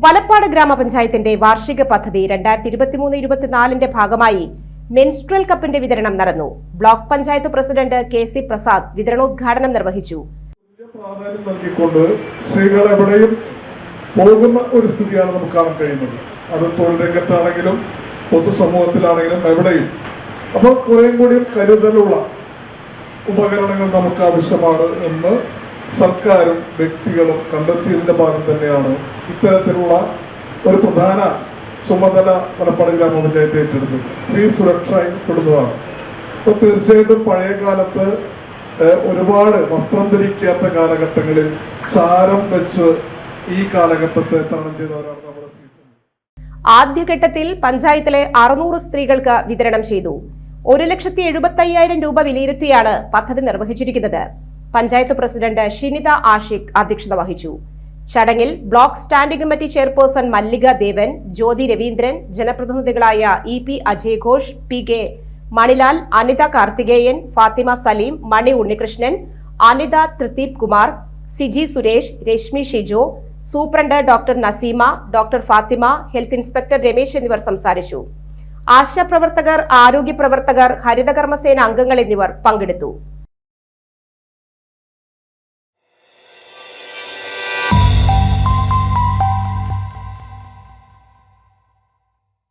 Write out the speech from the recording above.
വലപ്പാട് ഗ്രാമപഞ്ചായത്തിന്റെ വാർഷിക പദ്ധതി രണ്ടായിരത്തി ഇരുപത്തിമൂന്ന് ഇരുപത്തിനാലിന്റെ ഭാഗമായി മെൻസ്ട്രൽ കപ്പിന്റെ വിതരണം നടന്നു. Block panchayat president K C Prasad വിതരണോദ്ഘാടനം നിർവഹിച്ചു. പ്രാധാന്യം നൽകിക്കൊണ്ട് സ്ത്രീകൾ എവിടെയും പോകുന്ന ഒരു സ്ഥിതിയാണ് നമുക്ക് കാണാൻ കഴിയുന്നത്. അത് തൊഴിൽ രംഗത്താണെങ്കിലും പൊതുസമൂഹത്തിലാണെങ്കിലും എവിടെയും. അപ്പോൾ കുറേയും കൂടി കരുതലുള്ള ഉപകരണങ്ങൾ നമുക്ക് ആവശ്യമാണ് എന്ന് സർക്കാരും വ്യക്തികളും കണ്ടെത്തിയതിന്റെ ഭാഗം തന്നെയാണ് ഇത്തരത്തിലുള്ള ഒരു പ്രധാന ചുമതല മലപ്പാട് ഗ്രാമപഞ്ചായത്ത് ഏറ്റെടുത്തത്. സ്ത്രീ സുരക്ഷ പെടുന്നതാണ്. അപ്പോൾ തീർച്ചയായിട്ടും പഴയ കാലത്ത് ഒരുപാട് വസ്ത്രം ധരിക്കാത്ത കാലഘട്ടങ്ങളിൽ ചാരം വെച്ച് ഈ കാലഘട്ടത്തെ തരണം ചെയ്തവരാണ് നമ്മുടെ. ആദ്യഘട്ടത്തിൽ പഞ്ചായത്തിലെ അറുന്നൂറ് സ്ത്രീകൾക്ക് വിതരണം ചെയ്തു. ഒരു ലക്ഷത്തി എഴുപത്തി രൂപ വിലയിരുത്തിയാണ് പദ്ധതി നിർവഹിച്ചിരിക്കുന്നത്. പഞ്ചായത്ത് പ്രസിഡന്റ് ഷിനിത ആഷിഖ് അധ്യക്ഷത വഹിച്ചു. ചടങ്ങിൽ block standing committee chairperson Mallika Devan Jyothi Raveendran ജനപ്രതിനിധികളായ E P Ajay Ghosh P K Manilal Anitha Karthikeyan Fathima Saleem Mani Unnikrishnan Anitha Thrideep Kumar Siji Suresh Reshmi Shijo superintendent doctor Naseema doctor Fathima health inspector Ramesh എന്നിവർ സംസാരിച്ചു. ആശാപ്രവർത്തകർ ആരോഗ്യ പ്രവർത്തകർ ഹരിതകർമ്മസേന അംഗങ്ങൾ എന്നിവർ പങ്കെടുത്തു.